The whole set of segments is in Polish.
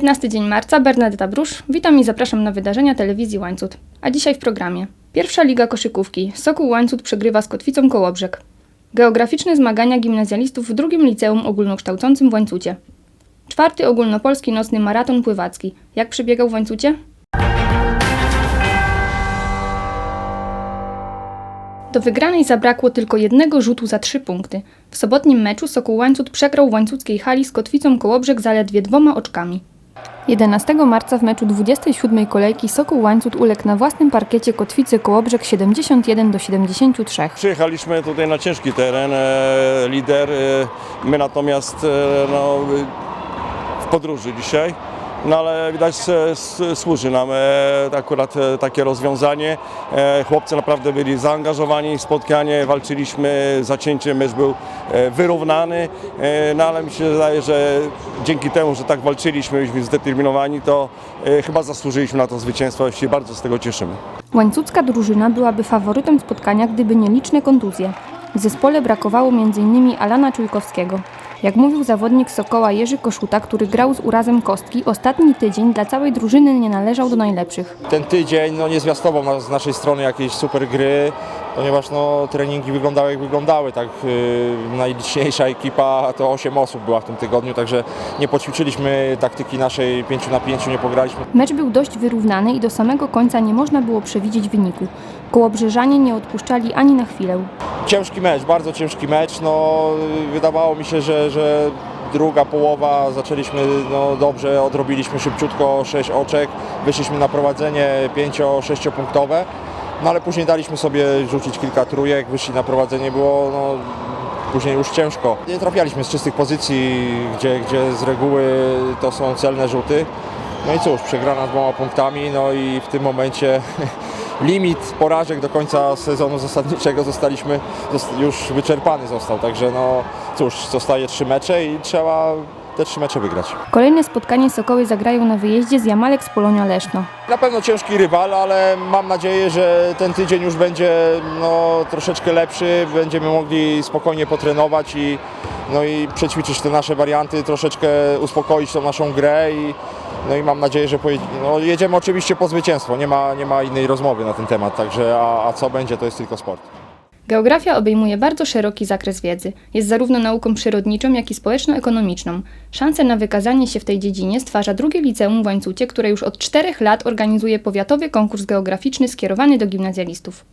15 dzień marca, Bernadetta Brusz. Witam i zapraszam na wydarzenia telewizji Łańcut. A dzisiaj w programie. Pierwsza Liga Koszykówki. Sokół Łańcut przegrywa z Kotwicą Kołobrzeg. Geograficzne zmagania gimnazjalistów w drugim liceum ogólnokształcącym w Łańcucie. Czwarty ogólnopolski nocny maraton pływacki. Jak przebiegał w Łańcucie? Do wygranej zabrakło tylko jednego rzutu za trzy punkty. W sobotnim meczu Sokół Łańcut przegrał w łańcuckiej hali z Kotwicą Kołobrzeg zaledwie dwoma oczkami. 11 marca w meczu 27 kolejki Sokół Łańcut uległ na własnym parkiecie Kotwicy Kołobrzeg 71 do 73. Przyjechaliśmy tutaj na ciężki teren, e, lider. E, my natomiast e, no, w podróży dzisiaj. No ale widać, że służy nam e, akurat e, takie rozwiązanie. E, chłopcy naprawdę byli zaangażowani w spotkanie, walczyliśmy, zacięcie mecz był wyrównany, no ale mi się wydaje, że dzięki temu, że tak walczyliśmy, byliśmy zdeterminowani, to chyba zasłużyliśmy na to zwycięstwo i się bardzo z tego cieszymy. Łańcucka drużyna byłaby faworytem spotkania, gdyby nie liczne kontuzje. W zespole brakowało m.in. Alana Czujkowskiego. Jak mówił zawodnik Sokoła Jerzy Koszuta, który grał z urazem kostki, ostatni tydzień dla całej drużyny nie należał do najlepszych. ten tydzień no, nie zwiastował z naszej strony jakiejś super gry, ponieważ no, treningi wyglądały jak wyglądały. Tak, yy, najliczniejsza ekipa to 8 osób była w tym tygodniu, także nie poćwiczyliśmy taktyki naszej 5 na 5, nie pograliśmy. Mecz był dość wyrównany i do samego końca nie można było przewidzieć wyniku. Kołobrzeżanie nie odpuszczali ani na chwilę. Ciężki mecz, bardzo ciężki mecz. No, wydawało mi się, że, że druga połowa zaczęliśmy no, dobrze, odrobiliśmy szybciutko 6 oczek, wyszliśmy na prowadzenie 5-6 punktowe. No ale później daliśmy sobie rzucić kilka trójek, wyszli na prowadzenie, było no, później już ciężko. Nie trafialiśmy z czystych pozycji, gdzie, gdzie z reguły to są celne rzuty. No i cóż, przegrana dwoma punktami, no i w tym momencie limit porażek do końca sezonu zasadniczego zostaliśmy, zost- już wyczerpany został, także no cóż, zostaje trzy mecze i trzeba te trzy mecze wygrać. Kolejne spotkanie Sokoły zagrają na wyjeździe z Jamalek z Polonia Leszno. Na pewno ciężki rywal, ale mam nadzieję, że ten tydzień już będzie no, troszeczkę lepszy, będziemy mogli spokojnie potrenować i, no, i przećwiczyć te nasze warianty, troszeczkę uspokoić tą naszą grę i, no i mam nadzieję, że pojedzie, no, jedziemy oczywiście po zwycięstwo, nie ma, nie ma innej rozmowy na ten temat, także a, a co będzie to jest tylko sport. Geografia obejmuje bardzo szeroki zakres wiedzy. Jest zarówno nauką przyrodniczą, jak i społeczno-ekonomiczną. Szansę na wykazanie się w tej dziedzinie stwarza drugie liceum w Łańcucie, które już od czterech lat organizuje powiatowy konkurs geograficzny skierowany do gimnazjalistów.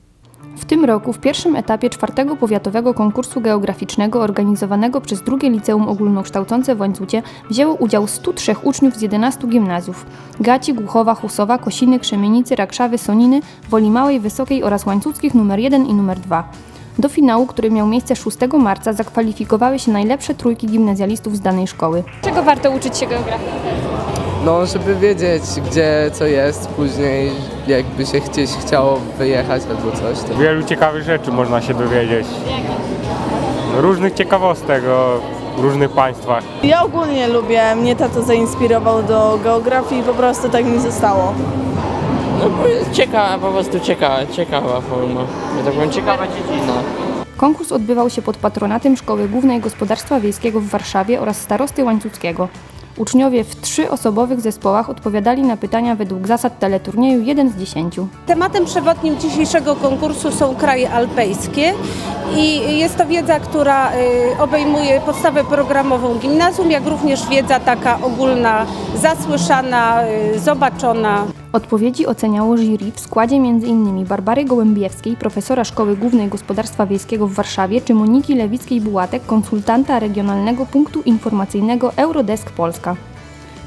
W tym roku w pierwszym etapie czwartego powiatowego konkursu geograficznego organizowanego przez drugie liceum ogólnokształcące w Łańcucie wzięło udział 103 uczniów z 11 gimnazjów. Gaci, Głuchowa, Husowa, Kosiny, Krzemienicy, Rakszawy, Soniny, Woli Małej, Wysokiej oraz Łańcuckich numer 1 i numer 2. Do finału, który miał miejsce 6 marca, zakwalifikowały się najlepsze trójki gimnazjalistów z danej szkoły. Czego warto uczyć się geografii? No, żeby wiedzieć, gdzie co jest, później jakby się gdzieś chciało wyjechać albo coś, to Wielu ciekawych rzeczy można się dowiedzieć. Różnych ciekawostek o różnych państwach. Ja ogólnie lubię, mnie tato zainspirował do geografii i po prostu tak mi zostało. No bo jest ciekawa, po prostu ciekawa, ciekawa forma. Ja tak powiem, ciekawa dziedzina. Konkurs odbywał się pod patronatem Szkoły Głównej Gospodarstwa Wiejskiego w Warszawie oraz Starosty Łańcuckiego. Uczniowie w trzyosobowych zespołach odpowiadali na pytania według zasad teleturnieju 1 z 10. Tematem przewodnim dzisiejszego konkursu są kraje alpejskie i jest to wiedza, która y, obejmuje podstawę programową gimnazjum, jak również wiedza taka ogólna, zasłyszana, y, zobaczona. Odpowiedzi oceniało jury w składzie m.in. Barbary Gołębiewskiej, profesora Szkoły Głównej Gospodarstwa Wiejskiego w Warszawie, czy Moniki Lewickiej-Bułatek, konsultanta Regionalnego Punktu Informacyjnego Eurodesk Polska.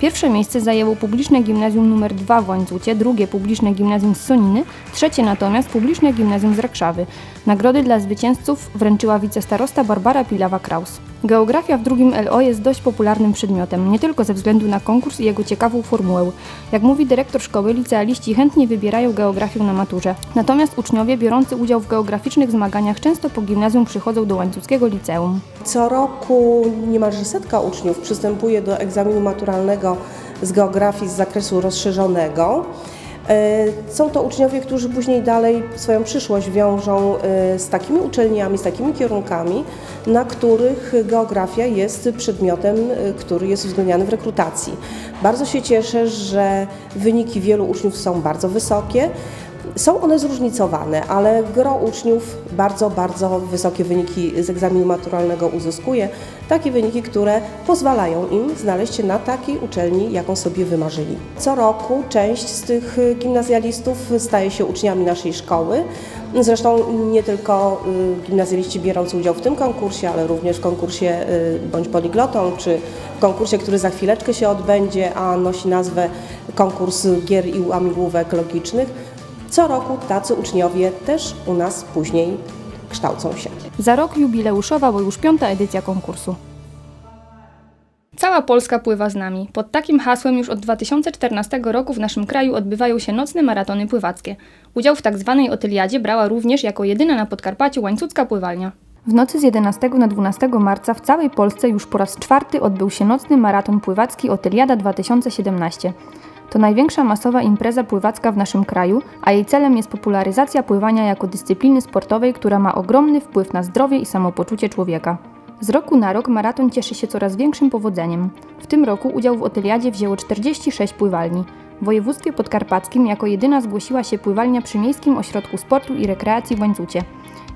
Pierwsze miejsce zajęło publiczne gimnazjum nr 2 w Łańcucie, drugie publiczne gimnazjum z Soniny, trzecie natomiast publiczne gimnazjum z Rakszawy. Nagrody dla zwycięzców wręczyła wicestarosta Barbara Pilawa-Kraus. Geografia w drugim LO jest dość popularnym przedmiotem, nie tylko ze względu na konkurs i jego ciekawą formułę. Jak mówi dyrektor szkoły, licealiści chętnie wybierają geografię na maturze. Natomiast uczniowie biorący udział w geograficznych zmaganiach często po gimnazjum przychodzą do łańcuckiego liceum. Co roku niemalże setka uczniów przystępuje do egzaminu maturalnego z geografii z zakresu rozszerzonego. E, Są to uczniowie, którzy później dalej swoją przyszłość wiążą e, z takimi uczelniami, z takimi kierunkami, na których geografia jest przedmiotem, e, który jest uwzględniany w rekrutacji. Bardzo się cieszę, że wyniki wielu uczniów są bardzo wysokie. Są one zróżnicowane, ale gro uczniów bardzo, bardzo wysokie wyniki z egzaminu maturalnego uzyskuje. Takie wyniki, które pozwalają im znaleźć się na takiej uczelni, jaką sobie wymarzyli. Co roku część z tych gimnazjalistów staje się uczniami naszej szkoły. Zresztą nie tylko y, gimnazjaliści biorący udział w tym konkursie, ale również w konkursie y, bądź poliglotą, czy w konkursie, który za chwileczkę się odbędzie, a nosi nazwę konkurs gier i łamigłówek logicznych. Co roku tacy uczniowie też u nas później kształcą się. Za rok jubileuszowa, bo już piąta edycja konkursu. Cała Polska pływa z nami. Pod takim hasłem już od 2014 roku w naszym kraju odbywają się nocne maratony pływackie. Udział w tak zwanej otyliadzie brała również jako jedyna na Podkarpaciu łańcucka pływalnia. W nocy z 11 na 12 marca w całej Polsce już po raz czwarty odbył się nocny maraton pływacki Otyliada 2017. To największa masowa impreza pływacka w naszym kraju, a jej celem jest popularyzacja pływania jako dyscypliny sportowej, która ma ogromny wpływ na zdrowie i samopoczucie człowieka. Z roku na rok maraton cieszy się coraz większym powodzeniem. W tym roku udział w Otyliadzie wzięło 46 pływalni. W województwie podkarpackim jako jedyna zgłosiła się pływalnia przy Miejskim Ośrodku Sportu i Rekreacji w Łańcucie.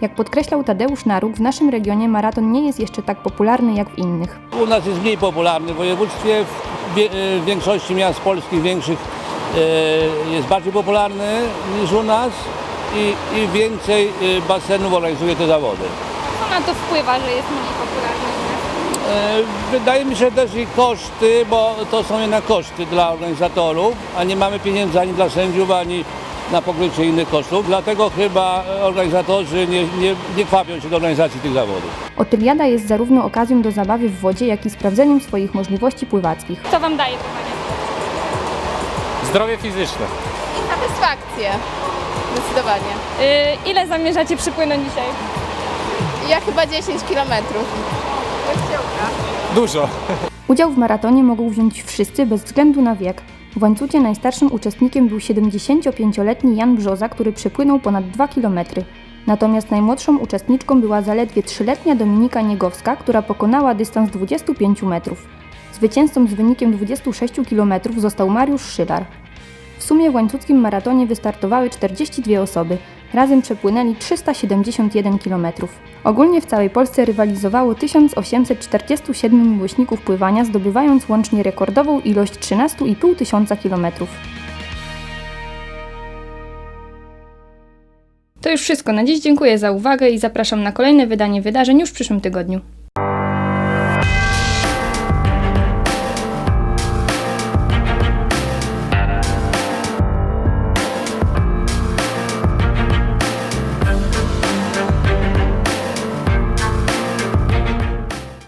Jak podkreślał Tadeusz Naruk, w naszym regionie maraton nie jest jeszcze tak popularny jak w innych. U nas jest mniej popularny. W województwie w wie- e, w większości miast polskich większych e, jest bardziej popularny niż u nas i, i więcej e, basenów organizuje te zawody. Co na to wpływa, że jest mniej popularny? Wydaje mi się też i koszty, bo to są jednak koszty dla organizatorów, a nie mamy pieniędzy ani dla sędziów, ani na pokrycie innych kosztów. Dlatego chyba organizatorzy nie, nie, nie kwapią się do organizacji tych zawodów. Otyliada jest zarówno okazją do zabawy w wodzie, jak i sprawdzeniem swoich możliwości pływackich. Co Wam daje pływanie? Zdrowie fizyczne. Satysfakcję. Zdecydowanie. Y, ile zamierzacie przypłynąć dzisiaj? Ja chyba 10 kilometrów. Dużo. Udział w maratonie mogą wziąć wszyscy bez względu na wiek. W łańcucie najstarszym uczestnikiem był 75-letni Jan Brzoza, który przepłynął ponad 2 km. Natomiast najmłodszą uczestniczką była zaledwie 3-letnia Dominika Niegowska, która pokonała dystans 25 metrów. Zwycięzcą z wynikiem 26 km został Mariusz Szylar. W sumie w łańcuckim maratonie wystartowały 42 osoby. Razem przepłynęli 371 km. Ogólnie w całej Polsce rywalizowało 1847 miłośników pływania, zdobywając łącznie rekordową ilość 13,5 tysiąca kilometrów. To już wszystko na dziś. Dziękuję za uwagę i zapraszam na kolejne wydanie wydarzeń już w przyszłym tygodniu.